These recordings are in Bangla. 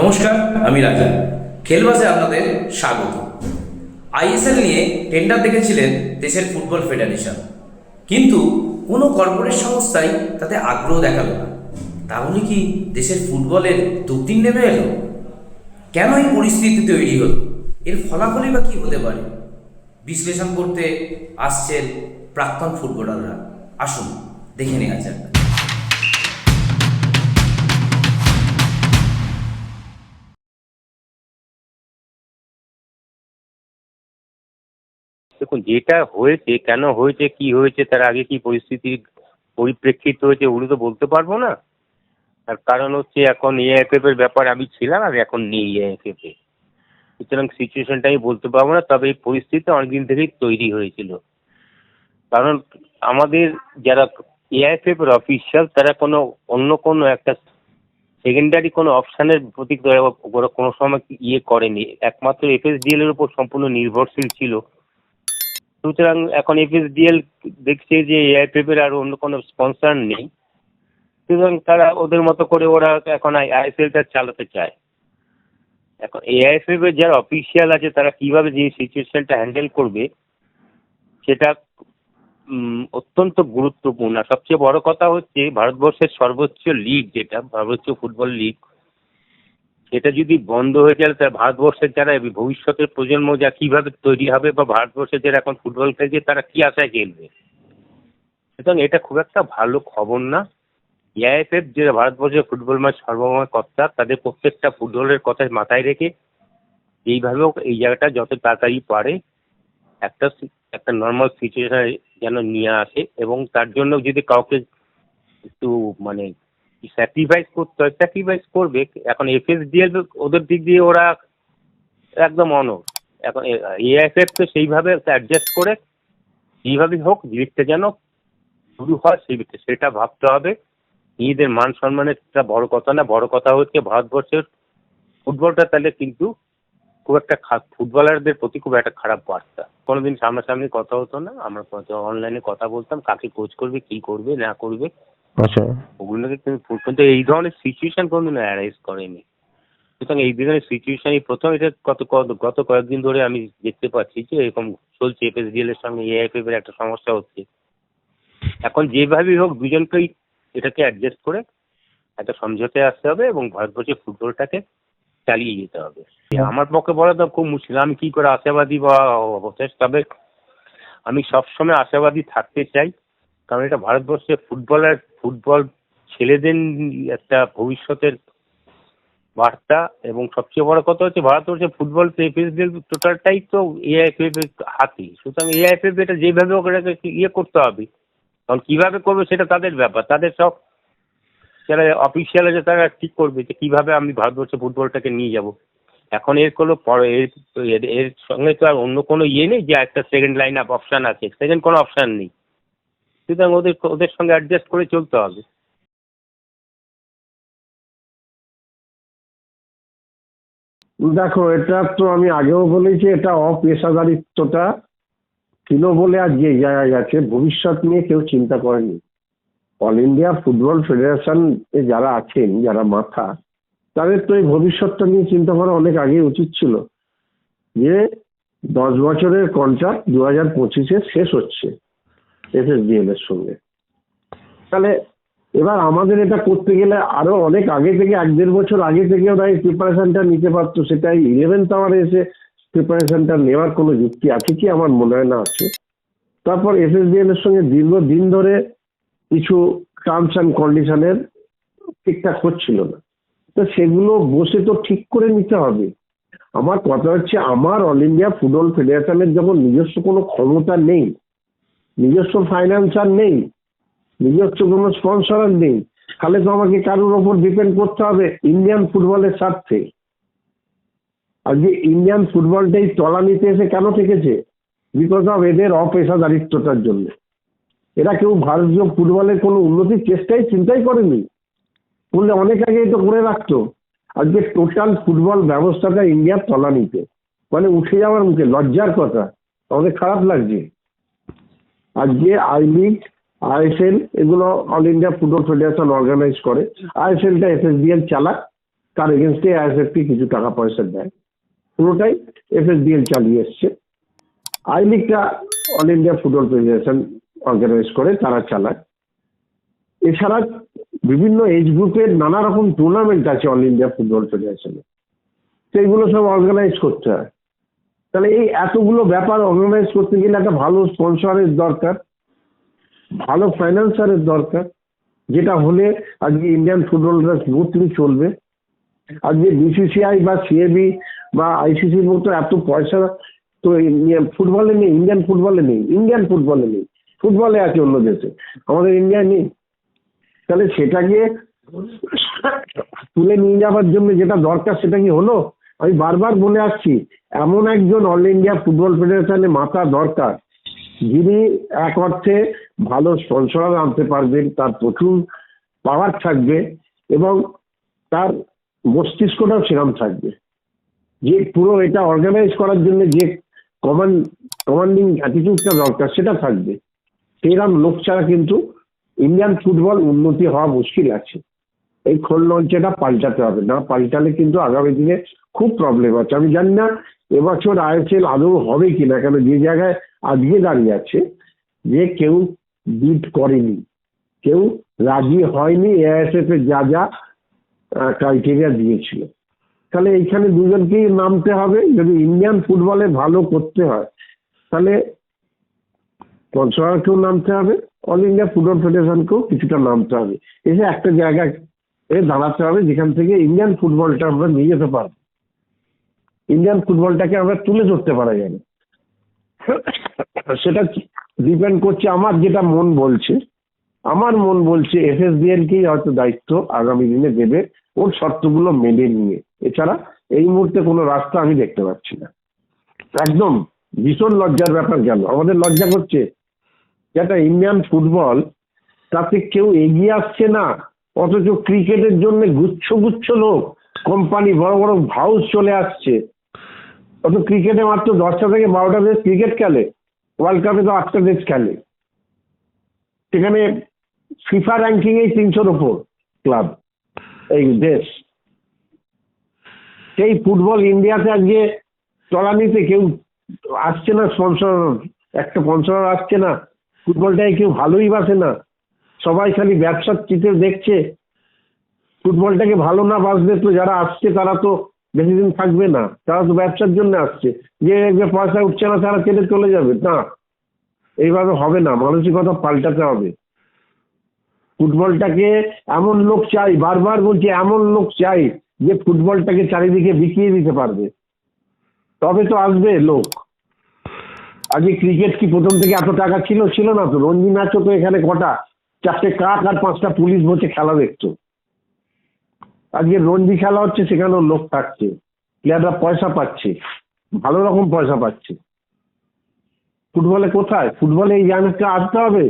নমস্কার, আমি রাজা খেলবাসে আপনাদের স্বাগত। আইএসএল নিয়ে টেন্ডার দেখেছিলেন দেশের ফুটবল ফেডারেশন কিন্তু কোনো কর্পোরেট সংস্থাই তাতে আগ্রহ দেখাল না। তাহলে কি দেশের ফুটবলের দুর্দিন নেমে এলো? কেন এই পরিস্থিতি তৈরি হলো? এর ফলাফলই বা কী হতে পারে? বিশ্লেষণ করতে আসছেন প্রাক্তন ফুটবলাররা। আসুন, দেখে নেওয়া যাক। দেখুন, যেটা হয়েছে, কেন হয়েছে, কি হয়েছে, তার আগে কি পরিস্থিতির পরিপ্রেক্ষিত হয়েছে ওগুলো তো বলতে পারব না। তার কারণ হচ্ছে এখন এআইএফএফ এর ব্যাপার আমি ছিলাম আর এখন নেই এআইএফএফ সুতরাং সিচুয়েশনটা আমি বলতে পারব না, তবে এই পরিস্থিতি অনেকদিন থেকেই তৈরি হয়েছিল। কারণ আমাদের যারা এআইএফএফ এর অফিসিয়াল তারা কোনো অন্য কোনো একটা সেকেন্ডারি কোনো অপশানের প্রতি কোনো সময় ইয়ে করেনি। একমাত্র এফএসডিএল এর উপর সম্পূর্ণ নির্ভরশীল ছিল। সুতরাং এখন এফএসডিএল দেখছে যে এআইপিএফ এর আর অন্য কোনো স্পন্সর নেই, সুতরাং তারা ওদের মতো করে ওরা এখন আইএসএলটা চালাতে চায়। এখন এআইএফএফ এর যারা অফিসিয়াল আছে, তারা কীভাবে যে সিচুয়েশনটা হ্যান্ডেল করবে, সেটা অত্যন্ত গুরুত্বপূর্ণ। সবচেয়ে বড় কথা হচ্ছে, ভারতবর্ষের সর্বোচ্চ লিগ যেটা সর্বোচ্চ ফুটবল লিগ সেটা যদি বন্ধ হয়ে যায়, তাহলে ভারতবর্ষের যারা ভবিষ্যতের প্রজন্ম, যা কীভাবে তৈরি হবে বা ভারতবর্ষের যারা এখন ফুটবল খেলছে, তারা কি আশায় খেলবে? সুতরাং এটা খুব একটা ভালো খবর না। এআইএফএফ, যে ভারতবর্ষের ফুটবল ম্যাচ সর্বময় কর্তা, তাদের প্রত্যেকটা ফুটবলের কথা মাথায় রেখে এইভাবে এই জায়গাটা যত তাড়াতাড়ি পারে, একটা একটা নর্মাল সিচুয়েশন যেন নিয়ে আসে এবং তার জন্য যদি কাউকে একটু মানে স্যাক্রিফাইস করতে হয় স্যাক্রিফাইস করবে, এখন এফএসডিএল ওদের দিক দিয়ে ওরা একদম অনর এখন এআইএফএফ তো সেইভাবে অ্যাডজাস্ট করে যেইভাবেই হোক লিগটা যেন শুরু হয় সেই সেটা ভাবতে হবে। নিজেদের মান সম্মানের একটা বড় কথা না, বড় কথা হচ্ছে ভারতবর্ষের ফুটবলটা তাহলে কিন্তু খুব একটা ফুটবলারদের প্রতি খুব একটা খারাপ বার্তা। কোনোদিন সামনাসামনি কথা হতো না, আমরা অনলাইনে কথা বলতাম, কাকে কোচ করবে, কি করবে, না করবে। আচ্ছা। ওগুলোকে ফু- কিন্তু এই ধরনের সিচুয়েশন কোনদিন অ্যারাইজ করেনি। সুতরাং এই ধরনের সিচুয়েশন প্রথম এটা গত গত কয়েকদিন ধরে আমি দেখতে পাচ্ছি যে এরকম চলছে এফএসডিএল এর সঙ্গে এআইএফএফ এর একটা সমস্যা হচ্ছে। এখন যেভাবেই হোক দুজনকেই এটাকে অ্যাডজাস্ট করে একটা সমঝোতে আসতে হবে এবং ভারতবর্ষের ফুটবলটাকে চালিয়ে যেতে হবে। আমার পক্ষে বলা তো খুব মুশকিল। আমি কি করে আশাবাদী বা হতে তবে আমি সবসময় আশাবাদী থাকতে চাই কারণ এটা ভারতবর্ষের ফুটবলার ফুটবল ছেলেদের একটা ভবিষ্যতের বার্তা এবং সবচেয়ে বড় কথা হচ্ছে ভারতবর্ষের ফুটবল এফএসডিএল টোটালটাই তো এআইএফএফ এর হাতে। সুতরাং এআইএফএফ এটা যেভাবে এটাকে ইয়ে করতে হবে। কারণ কীভাবে করবে সেটা তাদের ব্যাপার। তাদের সব যারা অফিসিয়াল আছে তারা ঠিক করবে যে কীভাবে আমি ভারতবর্ষে ফুটবলটাকে নিয়ে যাব। এখন এর কোনো এর- এর সঙ্গে তো আর অন্য কোনো ইয়ে নেই যে একটা সেকেন্ড লাইন আপ অপশান আছে। সেকেন্ড কোনো অপশান নেই। সুতরাং ওদের ওদের সঙ্গে অ্যাডজাস্ট করে চলতে হবে। দেখো, এটা তো আমি আগেও বলেছি, এটা অপেশাদারিত্বটা ছিল বলে আজকে যে জায়গায় গেছে ভবিষ্যৎ নিয়ে কেউ চিন্তা করেনি। অল ইন্ডিয়া ফুটবল ফেডারেশন এ যারা আছেন, যারা মাথা, তাদের তো এই ভবিষ্যৎটা নিয়ে চিন্তা করা অনেক আগে উচিত ছিল যে দশ বছরের কন্ট্রাক্ট দু হাজার পঁচিশে শেষ হচ্ছে। এফএসডিএল এর সঙ্গে তাহলে এবার আমাদের এটা করতে গেলে আরও অনেক আগে থেকে, এক দেড় বছর আগে থেকে ওরা এই প্রিপারেশনটা নিতে পারতো। সেটা এই ইলেভেন্থ আওয়ারে এসে প্রিপারেশনটা নেওয়ার কোনো যুক্তি আছে কি? আমার মনে হয় না আছে। তারপর এসএসডিএল এর সঙ্গে দীর্ঘদিন ধরে কিছু টার্মস অ্যান্ড কন্ডিশনের ঠিকঠাক হচ্ছিল না। তো সেগুলো বসে তো ঠিক করে নিতে হবে। আমার কথা হচ্ছে, আমার অল ইন্ডিয়া ফুটবল ফেডারেশনের যখন নিজস্ব কোনো ক্ষমতা নেই নিজস্ব ফাইন্যান্সার নেই, নিজস্ব কোনো স্পন্সর নেই। তাহলে তো আমাকে কারোর ওপর ডিপেন্ড করতে হবে ইন্ডিয়ান ফুটবলের স্বার্থে। আজকে ইন্ডিয়ান ফুটবলটাই তলানিতে এসে কেন থেকেছে? বিকজ অফ এদের অপেশাদারিত্বতার জন্য। এরা কেউ ভারতীয় ফুটবলের কোনো উন্নতির চেষ্টাই চিন্তাই করেনি। বললে অনেক আগেই তো করে রাখতো। আজকে টোটাল ফুটবল ব্যবস্থাটা ইন্ডিয়ার তলানিতে মানে উঠে যাওয়ার মুখে লজ্জার কথা। আমাদের খারাপ লাগছে। আজকে আই লিগ আইএসএল, এগুলো All India Football Federation organize করে। আইএসএলটা এফএসডিএল চালাক, তার এগেনস্টে আইএসএফটি কিছু টাকা পয়সা দেয়। পুরোটাই এফএসডিএল চালিয়ে এসছে। I লিগটা All India Football Federation organize করে, তারা চালায়। এছাড়া বিভিন্ন এজ গ্রুপের নানা রকম টুর্নামেন্ট আছে অল ইন্ডিয়া ফুটবল ফেডারেশনে সেইগুলো সব অর্গানাইজ করতে হয়। তাহলে এই এতগুলো ব্যাপার অর্গানাইজ করতে গেলে একটা ভালো স্পন্সরের দরকার, ভালো ফাইন্যান্সারের দরকার, যেটা হলে আজকে ইন্ডিয়ান ফুটবলটা স্মুথলি চলবে। আজকে বিসিসিআই বা সিএবি বা আইসিসির মতো এত পয়সা তো ফুটবলে নেই ইন্ডিয়ান ফুটবলে নেই ইন্ডিয়ান ফুটবলে নেই ফুটবলে আছে অন্য দেশে, আমাদের ইন্ডিয়ায় নেই। তাহলে সেটাকে তুলে নিয়ে যাওয়ার জন্য যেটা দরকার সেটা কি হলো? আমি বারবার বলে আসছি, এমন একজন অল ইন্ডিয়া ফুটবল ফেডারেশনে মাথা দরকার, যিনি এক অর্থে ভালো স্পন্সর আনতে পারবেন, তার প্রচুর পাওয়ার থাকবে এবং তার মস্তিষ্কটাও সেরকম থাকবে। যে পুরো এটা অর্গানাইজ করার জন্য যে কমান্ড কমান্ডিং অ্যাটিটিউডটা দরকার, সেটা থাকবে। সেরকম লোক ছাড়া কিন্তু ইন্ডিয়ান ফুটবল উন্নতি হওয়া মুশকিল আছে। এই খোল লঞ্চেটা পাল্টাতে হবে। না পাল্টালে কিন্তু আগামী দিনে খুব প্রবলেম আছে। আমি জানি না এবছর আইএসএল আদৌ হবে কিনা, কেন যে জায়গায় আজকে দাঁড়িয়ে আছে, যে কেউ বিট করেনি, কেউ রাজি হয়নি এআইএসএফ এর যা যা ক্রাইটেরিয়া দিয়েছিল। তাহলে এইখানে দুজনকেই নামতে হবে। যদি ইন্ডিয়ান ফুটবলে ভালো করতে হয়, তাহলে স্পন্সরকেও নামতে হবে অল ইন্ডিয়া ফুটবল ফেডারেশনকেও কিছুটা নামতে হবে। এসে একটা জায়গায় এ দাঁড়াতে হবে, যেখান থেকে ইন্ডিয়ান ফুটবলটা আমরা নিয়ে যেতে পারব। ইন্ডিয়ান ফুটবলটাকে আমরা তুলে ধরতে পারা যাবে সেটা ডিপেন্ড করছে, আমার যেটা মন বলছে, আমার মন বলছে এফএসডিএল কেই হয়তো দায়িত্ব আগামী দিনে দেবে, ওর শর্তগুলো মেনে নিয়ে। এছাড়া এই মুহূর্তে কোনো রাস্তা আমি দেখতে পাচ্ছি না। একদম ভীষণ লজ্জার ব্যাপার গেল। আমাদের লজ্জা করছে যেটা ইন্ডিয়ান ফুটবল তাতে কেউ এগিয়ে আসছে না। অথচ ক্রিকেটের জন্য গুচ্ছ গুচ্ছ লোক। কোম্পানি বড় বড় হাউস চলে আসছে। অত ক্রিকেটে মাত্র দশটা থেকে বারোটা দেশ ক্রিকেট খেলে। ওয়ার্ল্ড কাপে তো আটটা দেশ খেলে। সেখানে ফিফা র্যাঙ্কিং এই তিনশোর ওপর ক্লাব এই দেশ। সেই ফুটবল ইন্ডিয়াতে আজকে চলানিতে কেউ আসছে না স্পন্সর একটা স্পন্সর আসছে না। ফুটবলটাকে কেউ ভালোই বাসে না। সবাই খালি ব্যবসার চিত্র দেখছে। ফুটবলটাকে ভালো না বাসবে তো যারা আসছে, তারা তো বেশি দিন থাকবে না। তারা তো ব্যবসার জন্য আসছে। যে পয়সা উঠছে না, তারা কেটে চলে যাবে। না, এইভাবে হবে না। মানসিকতা পাল্টাতে হবে। ফুটবলটাকে এমন লোক চাই, বারবার বলছি এমন লোক চাই যে ফুটবলটাকে চারিদিকে বিকিয়ে দিতে পারবে। তবে তো আসবে লোক। আজকে ক্রিকেট কি প্রথম থেকে এত টাকা ছিল? ছিল না তো। রঞ্জি ম্যাচও তো এখানে কটা? চারটে কাক আর পাঁচটা পুলিশ বসে খেলা দেখতো। আজকে রঞ্জি খেলা হচ্ছে, সেখানেও লোক থাকছে। প্লেয়াররা পয়সা পাচ্ছে, ভালো রকম পয়সা পাচ্ছে। ফুটবলে কোথায়? ফুটবলে এই জায়গাটা আসতে হবে।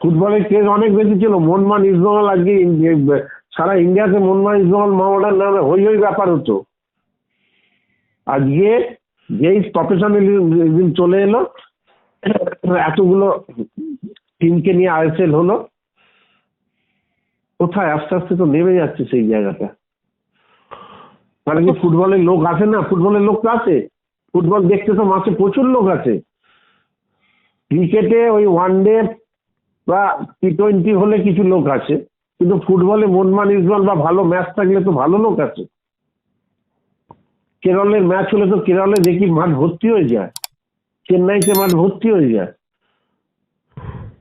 ফুটবলের কেস অনেক বেশি ছিল। মনমান ইস্টবেঙ্গল আজকে সারা ইন্ডিয়াতে মনমান ইস্টবেঙ্গল মহামডার নামে হই হই ব্যাপার হতো। আজকে যেই প্রফেশনালিজম চলে এলো, এতগুলো টিমকে নিয়ে আইএসএল হলো। কোথায়? আস্তে আস্তে তো নেমে যাচ্ছে সেই জায়গাটা। মানে কি ফুটবলের লোক আসে না? ফুটবলের লোক তো আছে। ফুটবল দেখতে তো মাসে প্রচুর লোক আছে। ক্রিকেটে ওই ওয়ান ডে বা টি টোয়েন্টি হলে কিছু লোক আছে। কিন্তু ফুটবলে মনমান ইসবল বা ভালো ম্যাচ থাকলে তো ভালো লোক আছে। কেরলের ম্যাচ হলে তো কেরলে দেখি মাঠ ভর্তি হয়ে যায়। চেন্নাইতে মাঠ ভর্তি হয়ে যায়।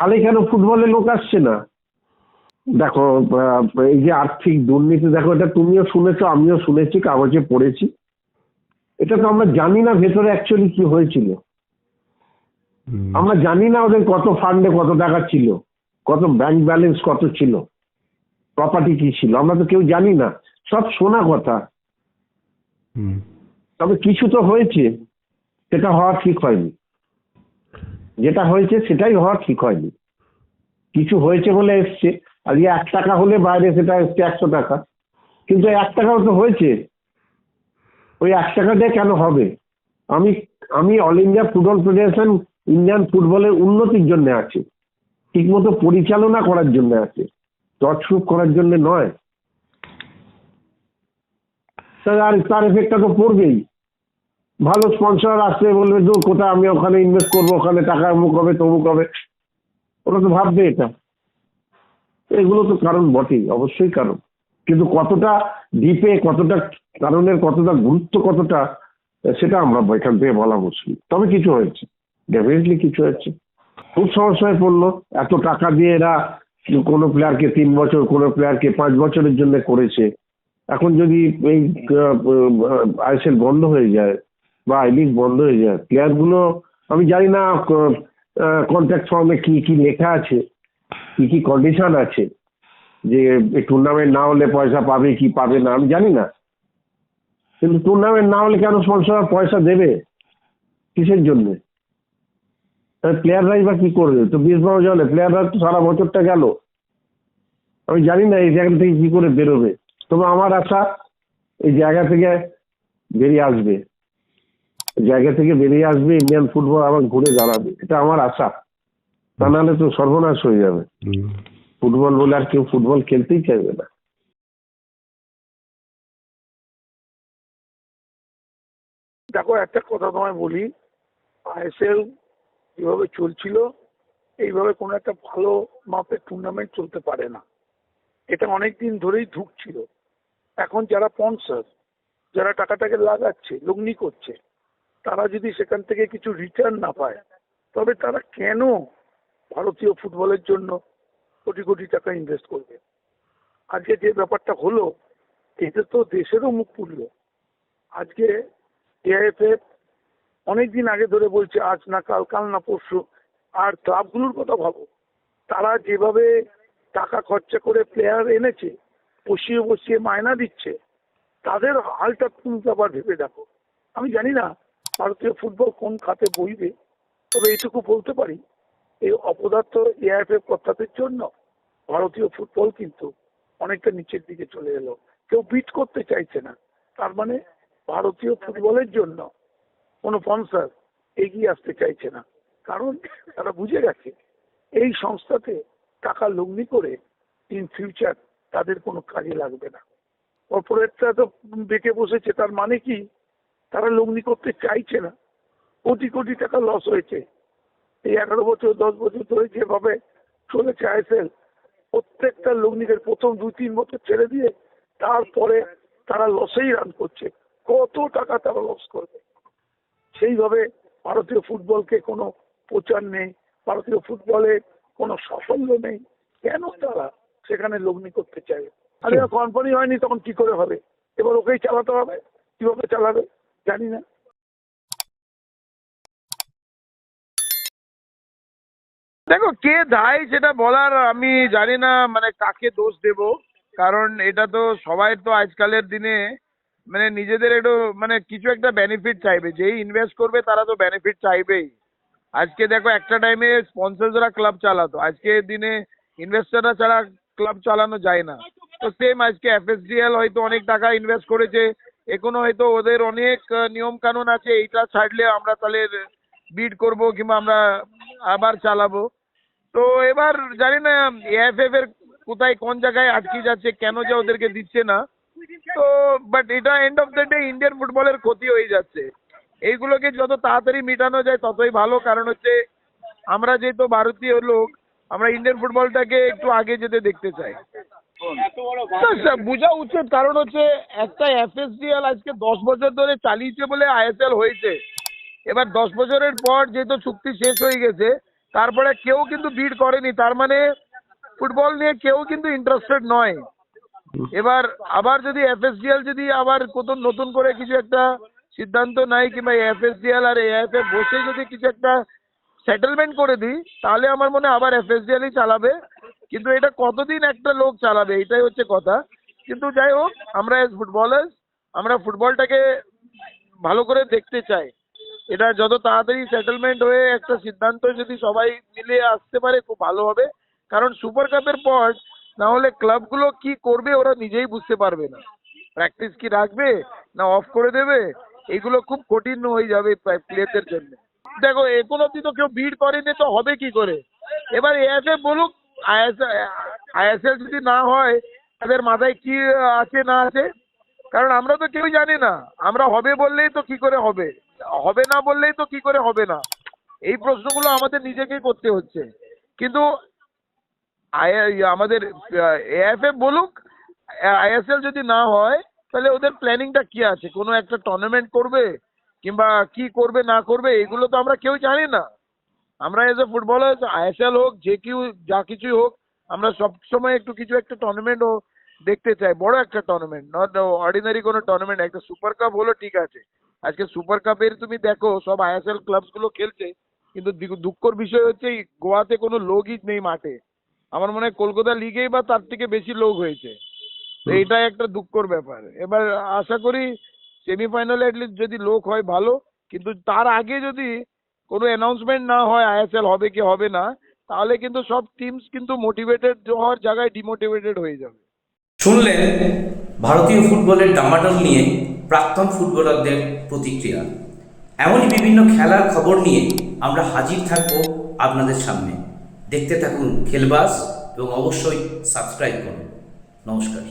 তাহলে কেন ফুটবলে লোক আসছে না। দেখো এই যে আর্থিক দুর্নীতি দেখো এটা তুমিও শুনেছো আমিও শুনেছি কাগজে পড়েছি। এটা তো আমরা জানি না ভেতরে অ্যাকচুয়ালি কি হয়েছিল। আমরা জানি না ওদের কত ফান্ডে কত টাকা ছিল কত ব্যাংক ব্যালেন্স কত ছিল প্রপার্টি কি ছিল আমরা তো কেউ জানি না। সব শোনা কথা। তবে কিছু তো হয়েছে সেটা হওয়া ঠিক হয়নি। যেটা হয়েছে সেটাই হওয়া ঠিক হয়নি। কিছু হয়েছে বলে এসছে আজকে এক টাকা হলে বাইরে সেটা এসছে একশো টাকা। কিন্তু এক টাকাও তো হয়েছে। ওই এক টাকা দিয়ে কেন হবে? আমি আমি All India Football Federation Indian ফুটবলের উন্নতির জন্য আছে। ঠিকমতো পরিচালনা করার জন্য আছে। তছরূপ করার জন্য নয়। আর তার এফেক্টটা তো পড়বেই। ভালো স্পন্সর আসলে বলবে, দূর কোথায়? আমি ওখানে ইনভেস্ট করব, ওখানে টাকা অমুক হবে তমুক হবে। ওরা তো ভাববে এটা। এগুলো তো কারণ বটেই, অবশ্যই কারণ। কিন্তু কতটা ডিপে কতটা কারণের, কতটা গুরুত্ব, কতটা, সেটা আমরা এখান থেকে বলা মুশকিল। তবে কিছু হয়েছে ডেফিনেটলি কিছু হয়েছে। খুব সমস্যায় পড়ল, এত টাকা দিয়ে এরা কোনো প্লেয়ারকে তিন বছর, কোনো প্লেয়ারকে পাঁচ বছরের জন্য করেছে। এখন যদি এই আইএসএল বন্ধ হয়ে যায় বা আই লিগ বন্ধ হয়ে যায়। প্লেয়ারগুলো আমি জানি না কন্ট্রাক্ট ফর্মে কি কি লেখা আছে, কি কি কন্ডিশন আছে, যে টুর্নামেন্ট না হলে পয়সা পাবে কি পাবে না, আমি জানি না। কিন্তু টুর্নামেন্ট না হলে কেন স্পন্সর পয়সা দেবে? কিসের জন্য? প্লেয়াররাই বা কি করবে? তো বিশ বারো জনে প্লেয়াররা তো সারা বছরটা গেল। আমি জানি না এই জায়গা থেকে কি করে বেরোবে। তবে আমার আশা এই জায়গা থেকে বেরিয়ে আসবে। জায়গা থেকে বেরিয়ে আসবে ইন্ডিয়ান ফুটবল আবার ঘুরে দাঁড়াবে। এটা আমার আশা। তা নাহলে তো সর্বনাশ হয়ে যাবে। ফুটবল বলে আর কেউ ফুটবল খেলতেই চাইবে না। দেখো একটা কথা তোমায় বলি। আইএসএল যেভাবে চলছিল এইভাবে কোনো একটা ভালো মাপের টুর্নামেন্ট চলতে পারে না। এটা অনেক দিন ধরেই ঢুকছিল। এখন যারা স্পন্সর যারা টাকাটাকে লাগাচ্ছে লগ্নি করছে তারা যদি সেখান থেকে কিছু রিটার্ন না পায়, তবে তারা কেন ভারতীয় ফুটবলের জন্য কোটি কোটি টাকা ইনভেস্ট করবে? আজকে যে ব্যাপারটা হলো, এতে তো দেশেরও মুখ পুড়ল। আজকে এআইএফএফ অনেক দিন আগে ধরে বলছে, আজ না কাল কাল না পরশু, আর ক্লাবগুলোর কথা ভাবো। তারা যেভাবে টাকা খরচা করে প্লেয়ার এনেছে, বসিয়ে বসিয়ে মায়না দিচ্ছে, তাদের হালটা তুমি আবার ভেবে দেখো। আমি জানি না ভারতীয় ফুটবল কোন খাতে বইবে? তবে এইটুকু বলতে পারি, এই অপদার্থ এআইএফএফ কর্তাদের জন্য ভারতীয় ফুটবল কিন্তু অনেকটা নিচের দিকে চলে এলো। কেউ বিট করতে চাইছে না। তার মানে ভারতীয় ফুটবলের জন্য কোনো স্পন্সর এগিয়ে আসতে চাইছে না। কারণ তারা বুঝে গেছে, এই সংস্থাতে টাকা লগ্নি করে ইন ফিউচার তাদের কোনো কাজে লাগবে না। কর্পোরেটরা তো বেঁকে বসেছে, তার মানে কি? তারা লগ্নি করতে চাইছে না। কোটি কোটি টাকা লস হয়েছে। এই এগারো বছর দশ বছর ধরে যেভাবে চলেছে আইএসএল প্রত্যেকটা লগ্নিদের প্রথম দুই তিন বছর ছেড়ে দিয়ে তারপরে তারা লসেই রান করছে। কত টাকা তারা লস করবে? সেইভাবে ভারতীয় ফুটবলকে কোনো প্রচার নেই ভারতীয় ফুটবলে কোনো সাফল্য নেই। কেন তারা সেখানে লগ্নি করতে চায় আরে কোম্পানি হয়নি তখন কি করে হবে? এবার ওকেই চালাতে হবে? কীভাবে চালাবে? জানি না। দেখো, কে দায় সেটা বলার আমি জানি না মানে কাকে দোষ দেব? কারণ এটা তো সবাই তো আজকালের দিনে মানে নিজেদের একটু মানে কিছু একটা বেনিফিট চাইবে। যেই ইনভেস্ট করবে তারা তো বেনিফিট চাইবেই। আজকে দেখো, একটা টাইমে স্পন্সররা ক্লাব চালাতো। আজকে দিনে ইনভেস্টাররা ছাড়া ক্লাব চালানো যায় না। তো সেম আজকে এফএসডিএল হয়তো অনেক টাকা ইনভেস্ট করেছে। এখনও হয়তো ওদের অনেক নিয়ম কানুন আছে, এইটা ছাড়লে আমরা তাহলে বিড করব কিংবা আমরা আবার চালাবো। তো এবার জানি না এএফএফ এর কোথায় কোন জায়গায় আটকে যাচ্ছে, কেন যে ওদেরকে দিচ্ছে না। তো বাট এটা end of the day Indian ফুটবলের ক্ষতি হয়ে যাচ্ছে। এইগুলোকে যত তাড়াতাড়ি মেটানো যায়, ততই ভালো। কারণ হচ্ছে, আমরা যেহেতু ভারতীয় লোক, আমরা ইন্ডিয়ান ফুটবলটাকে একটু আগে যেতে দেখতে চাই। বোঝা উচিত কারণ হচ্ছে একটা এফএসডিএল আজকে দশ বছর ধরে চালিয়েছে বলে আইএসএল হয়েছে। এবার দশ বছরের পর যেহেতু চুক্তি শেষ হয়ে গেছে তারপরে কেউ কিন্তু বিড করেনি। তার মানে ফুটবল নিয়ে কেউ কিন্তু ইন্টারেস্টেড নয়। এবার আবার যদি এফএসডিএল যদি আবার কত নতুন করে কিছু একটা সিদ্ধান্ত নেয় কিংবা এফএসডিএল আর এএফএ বসে যদি কিছু একটা সেটেলমেন্ট করে দিই তাহলে আমার মনে হয় আবার এফএসডিএলই চালাবে। কিন্তু এটা কতদিন একটা লোক চালাবে? এটাই হচ্ছে কথা। কিন্তু যাই হোক, আমরা এস ফুটবলার্স আমরা ফুটবলটাকে ভালো করে দেখতে চাই। এটা যত তাড়াতাড়ি সেটেলমেন্ট হয়ে একটা সিদ্ধান্ত যদি সবাই মিলে আসতে পারে, খুব ভালো হবে। কারণ সুপার কাপের পর না হলে ক্লাবগুলো কি করবে ওরা নিজেই বুঝতে পারবে না। প্র্যাকটিস কি রাখবে না অফ করে দেবে? এগুলো খুব কঠিন হয়ে যাবে প্লেয়ারদের জন্য। দেখো, এখন অব্দি তো কেউ ভিড় করেনি, তো হবে কি করে? এবার এএফএ বলুক আইএসএল যদি না হয়, তাদের মাথায় কি আছে না আছে? কারণ আমরা তো কেউ জানি না। আমরা হবে বললেই তো কি করে হবে? হবে না বললেই তো কি করে হবে না? এই প্রশ্নগুলো আমাদের নিজেকেই করতে হচ্ছে। কিন্তু আমাদের এএফএ বলুক আইএসএল যদি না হয়, তাহলে ওদের প্ল্যানিংটা কি আছে? কোনো একটা টুর্নামেন্ট করবে কিংবা কি করবে, না করবে, এগুলো তো আমরা কেউ জানি না। আমরা এজ এ ফুটবলার আইএসএল হোক যে কেউ যা কিছুই হোক আমরা সব সময় একটু কিছু একটা টুর্নামেন্টও দেখতে চাই। বড় একটা টুর্নামেন্ট নট অর্ডিনারি কোনো টুর্নামেন্ট একটা সুপার কাপ হলো ঠিক আছে। আজকে সুপার কাপের তুমি দেখো সব আইএসএল ক্লাবসগুলো খেলছে কিন্তু দুঃখর বিষয় হচ্ছে গোয়াতে কোনো লোকই নেই মাঠে। আমার মনে হয় কলকাতা লিগেই বা তার থেকে বেশি লোক হয়েছে। তো এইটা একটা দুঃখর ব্যাপার। এবার আশা করি সেমিফাইনালে অ্যাটলিস্ট যদি লোক হয় ভালো কিন্তু তার আগে যদি কোনো অ্যানাউন্সমেন্ট না হয় আইএসএল হবে কি হবে না, তাহলে কিন্তু সব টিমস কিন্তু মোটিভেটেড হওয়ার জায়গায় ডিমোটিভেটেড হয়ে যাবে। শুনলেন? ভারতীয় ফুটবলের ডামাডোল নিয়ে প্রাক্তন ফুটবলারদের প্রতিক্রিয়া। এমনই বিভিন্ন খেলার খবর নিয়ে আমরা হাজির থাকব আপনাদের সামনে। দেখতে থাকুন খেলবাস এবং অবশ্যই সাবস্ক্রাইব করুন। নমস্কার।